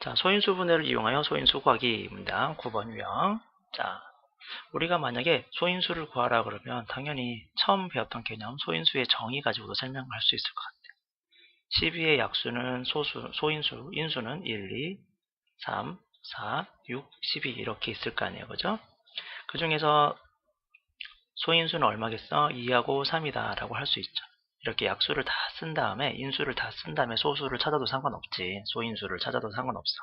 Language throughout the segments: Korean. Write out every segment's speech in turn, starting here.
자, 소인수 분해를 이용하여 소인수 구하기입니다. 9번 유형. 자, 우리가 만약에 소인수를 구하라 그러면 당연히 처음 배웠던 개념 소인수의 정의 가지고도 설명할 수 있을 것 같아요. 12의 약수는 소수, 소인수, 인수는 1, 2, 3, 4, 6, 12 이렇게 있을 거 아니에요. 그죠? 그 중에서 소인수는 얼마겠어? 2하고 3이다 라고 할 수 있죠. 이렇게 약수를 다 쓴 다음에 인수를 다 쓴 다음에 소수를 찾아도 상관없지. 소인수를 찾아도 상관없어.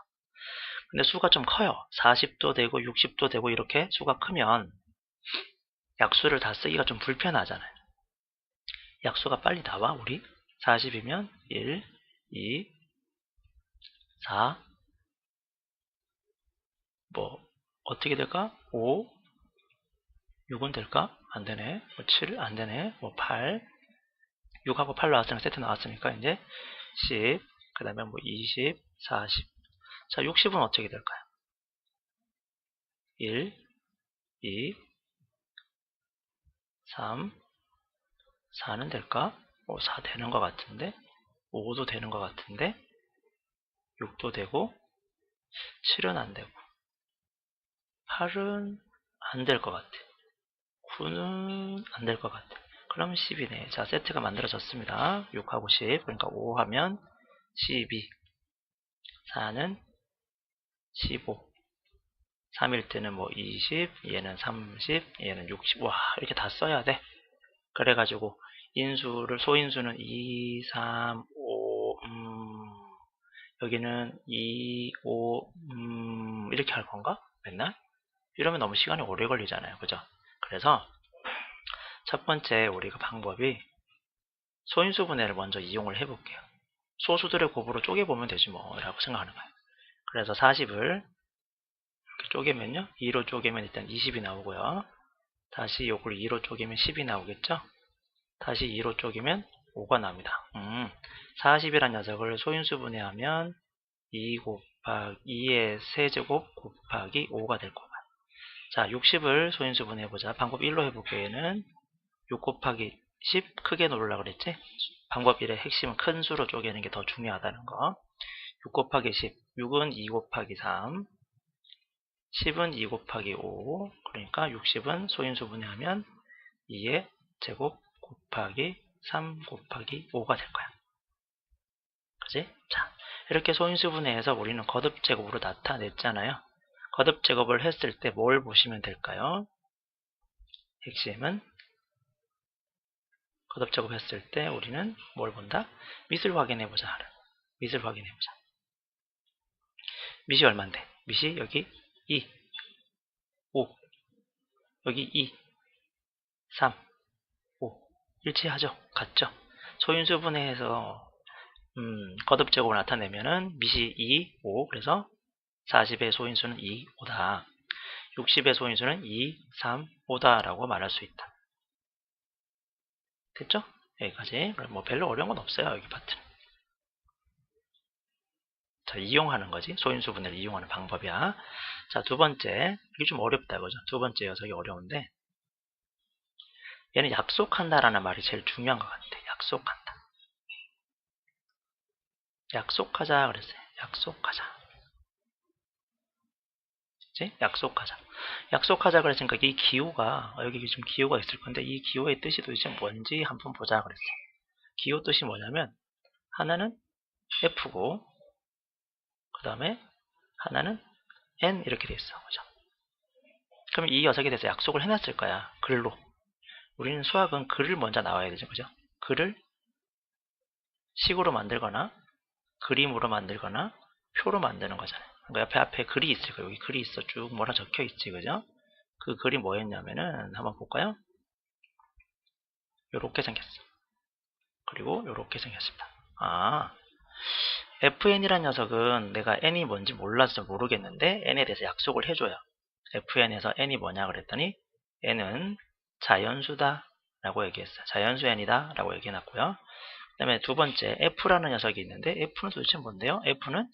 근데 수가 좀 커요. 40도 되고 60도 되고 이렇게 수가 크면 약수를 다 쓰기가 좀 불편하잖아요. 약수가 빨리 나와 우리 40이면 1, 2, 4, 뭐 어떻게 될까? 5, 6은 될까? 안 되네. 뭐 7, 안 되네. 뭐 8, 6하고 8 나왔으니까 세트 나왔으니까 이제 10, 그 다음에 뭐 20, 40. 자, 60은 어떻게 될까요? 1, 2, 3, 4는 될까? 뭐4 되는 것 같은데 5도 되는 것 같은데 6도 되고 7은 안 되고 8은 안 될 것 같아 9는 안 될 것 같아 그러면 10이네 자 세트가 만들어졌습니다 6하고 10 그러니까 5 하면 12 4는 15 3일 때는 뭐 20, 얘는 30, 얘는 60. 와, 이렇게 다 써야 돼. 그래가지고 인수를 소인수는 2, 3, 5, 음, 여기는 2, 5, 음, 이렇게 할 건가? 맨날? 이러면 너무 시간이 오래 걸리잖아요. 그죠? 그래서 첫 번째 우리가 방법이 소인수 분해를 먼저 이용을 해볼게요. 소수들의 곱으로 쪼개보면 되지 뭐 라고 생각하는 거예요. 그래서 40을 이렇게 쪼개면요. 2로 쪼개면 일단 20이 나오고요. 다시 이걸 2로 쪼개면 10이 나오겠죠? 다시 2로 쪼개면 5가 나옵니다. 음, 40이란 녀석을 소인수 분해하면 2 곱하기 2의 세제곱 곱하기 5가 될 거고요. 자, 60을 소인수 분해해보자. 방법 1로 해볼게요. 얘는 6 곱하기 10 크게 놓으려고 그랬지? 방법 1의 핵심은 큰 수로 쪼개는 게 더 중요하다는 거. 6 곱하기 10. 6은 2 곱하기 3. 10은 2 곱하기 5. 그러니까 60은 소인수 분해하면 2의 제곱 곱하기 3 곱하기 5가 될 거야. 그지? 자, 이렇게 소인수 분해해서 우리는 거듭 제곱으로 나타냈잖아요. 거듭 제곱을 했을 때 뭘 보시면 될까요? 핵심은 거듭 제곱했을 때 우리는 뭘 본다? 밑을 확인해보자. 밑을 확인해보자. 밑이 얼만데? 밑이 여기 2, 5, 여기 2, 3, 5 일치하죠? 같죠? 소인수 분해해서 음, 거듭 제곱을 나타내면은 밑이 2, 5 그래서 40의 소인수는 2, 5다. 60의 소인수는 2, 3, 5다 라고 말할 수 있다. 됐죠? 여기까지. 뭐 별로 어려운 건 없어요. 여기 파트는. 자, 이용하는 거지. 소인수 분해를 이용하는 방법이야. 자, 두 번째. 이게 좀 어렵다, 그죠? 두 번째 녀석이 어려운데. 얘는 약속한다라는 말이 제일 중요한 것 같아. 약속한다. 약속하자 그랬어요. 약속하자. 그치? 약속하자. 약속하자 그랬으니까 이 기호가 여기 좀 기호가 있을 건데 이 기호의 뜻이 도대체 뭔지 한번 보자 그랬어요. 기호 뜻이 뭐냐면 하나는 F고 그 다음에 하나는 N 이렇게 돼 있어. 그죠? 그럼 이 녀석에 대해서 약속을 해놨을 거야. 글로. 우리는 수학은 글을 먼저 나와야 되죠. 그죠? 글을 식으로 만들거나 그림으로 만들거나 표로 만드는 거잖아요. 그러니까 옆에 앞에 글이 있을 거예요. 여기 글이 있어. 쭉 뭐라 적혀 있지. 그죠? 그 글이 뭐였냐면은 한번 볼까요? 요렇게 생겼어. 그리고 요렇게 생겼습니다. 아, fn이란 녀석은 내가 n이 뭔지 몰라서 모르겠는데 n에 대해서 약속을 해줘요. fn에서 n이 뭐냐 그랬더니 n은 자연수다 라고 얘기했어요. 자연수 n이다 라고 얘기해놨고요. 그 다음에 두 번째 f라는 녀석이 있는데 f는 도대체 뭔데요? f는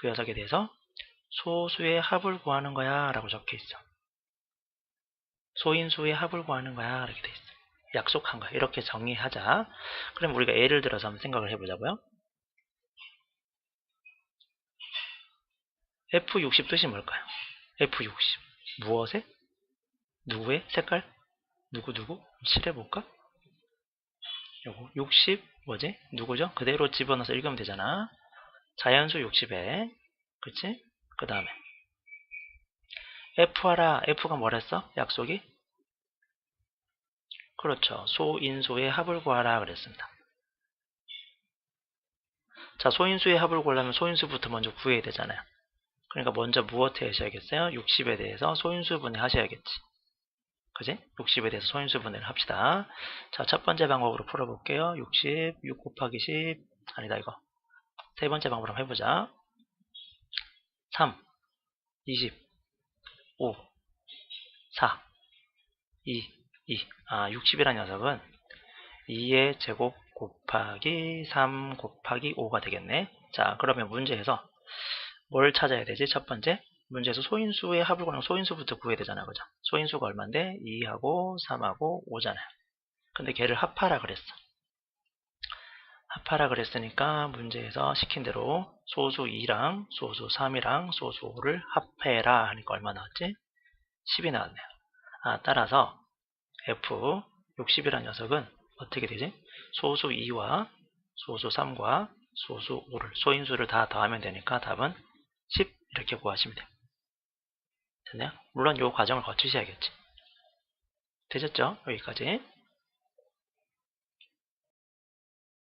그 녀석에 대해서 소수의 합을 구하는 거야 라고 적혀 있어. 소인수의 합을 구하는 거야 이렇게 돼 있어. 약속한 거야. 이렇게 정의하자. 그럼 우리가 예를 들어서 한번 생각을 해보자고요. F60 뜻이 뭘까요? F60 무엇에? 누구의? 색깔? 누구 누구? 칠해볼까? 요거 60 뭐지? 누구죠? 그대로 집어넣어서 읽으면 되잖아. 자연수 60에 그치? 그 다음에 F 하라 F가 뭐랬어? 약속이? 그렇죠. 소인수의 합을 구하라 그랬습니다. 자, 소인수의 합을 구하려면 소인수부터 먼저 구해야 되잖아요. 그러니까 먼저 무엇 해 하셔야겠어요? 60에 대해서 소인수 분해 하셔야겠지. 그지? 60에 대해서 소인수 분해를 합시다. 자, 첫 번째 방법으로 풀어볼게요. 60, 6 곱하기 10, 아니다 이거. 세 번째 방법으로 해보자. 3, 20, 5, 4, 2, 2. 아, 60이라는 녀석은 2의 제곱 곱하기 3 곱하기 5가 되겠네. 자, 그러면 문제에서 뭘 찾아야 되지? 첫 번째, 문제에서 소인수의 합을 구하면 소인수부터 구해야 되잖아. 그죠? 소인수가 얼만데? 2하고 3하고 5잖아요. 근데 걔를 합하라 그랬어. 합하라 그랬으니까 문제에서 시킨 대로 소수 2랑 소수 3이랑 소수 5를 합해라 하니까 얼마 나왔지? 10이 나왔네요. 아, 따라서 F 60이라는 녀석은 어떻게 되지? 소수 2와 소수 3과 소수 5를 소인수를 다 더하면 되니까 답은 10 이렇게 구하시면 돼요. 됐나요? 물론 이 과정을 거치셔야겠지. 되셨죠? 여기까지.